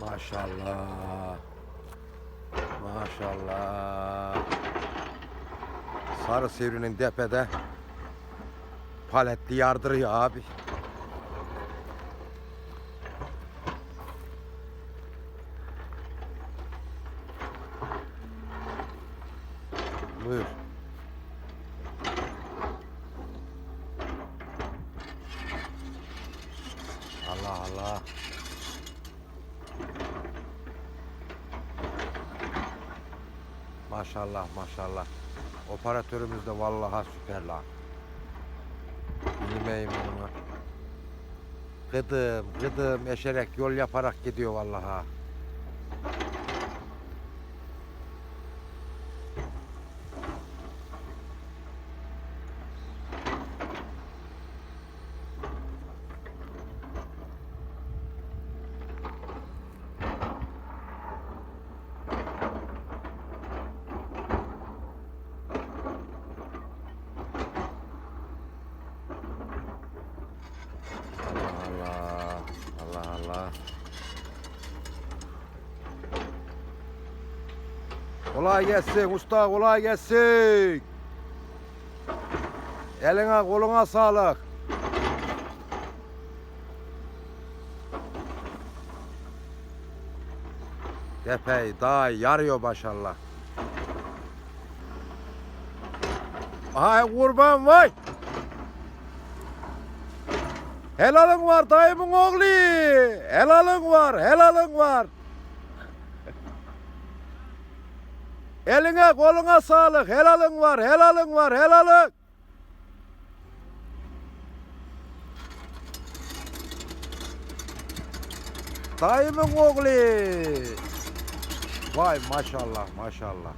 Maşallah. Maşallah. Sarı sivrinin tepede paletli yardırıyor abi. Buyur. Allah Allah. Maşallah maşallah. Operatörümüz de vallahi süper lan. Bilmeyim onu. Gıdım gıdım eşerek yol yaparak gidiyor vallahi. Allah Allah. Allah Allah. Kolay gelsin usta kolay gelsin. Eline koluna sağlık. Tepeyi daha yarıyor maşallah. Ay kurban vay. Helalın var dayımın oğlu. Helalın var, helalın var. Eline koluna sağlık. Helalın var, helalın var, helalın. Dayımın oğlu. Vay maşallah, maşallah.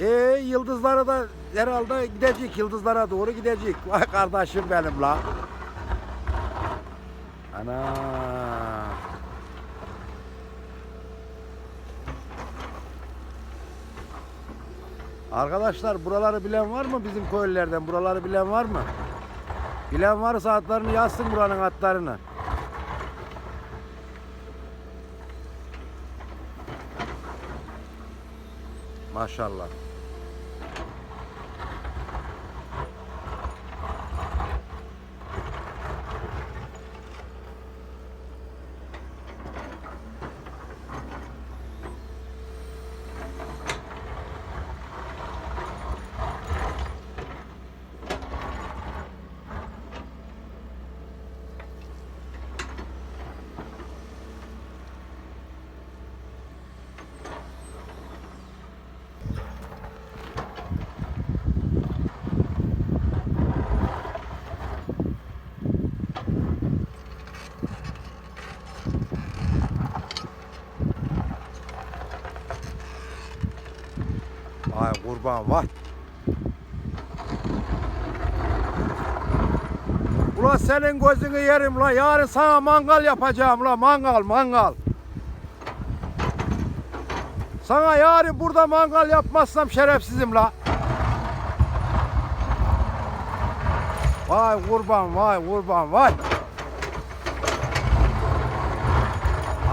E yıldızlara da herhalde gidecek, yıldızlara doğru gidecek. Vay kardeşim benim la. Ana. Arkadaşlar buraları bilen var mı bizim köylülerden? Buraları bilen var mı? Bilen varsa adlarını yazsın buranın adlarını. Maşallah. Vay kurban vay. Ulan senin gözünü yerim la. Yarın sana mangal yapacağım la. Mangal mangal. Sana yarın burada mangal yapmazsam şerefsizim la. Vay kurban vay kurban vay.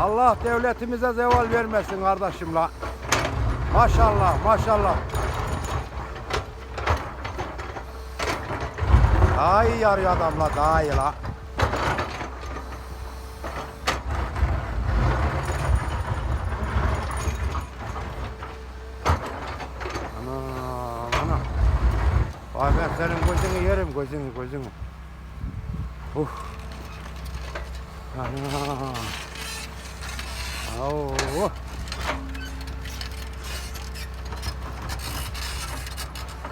Allah devletimize zeval vermesin kardeşim la. Maşallah maşallah. Daha iyi yarıyor adamla daha iyi la. Vay ben senin gözünü yerim gözünü gözünü. Uf. Ana. Oo.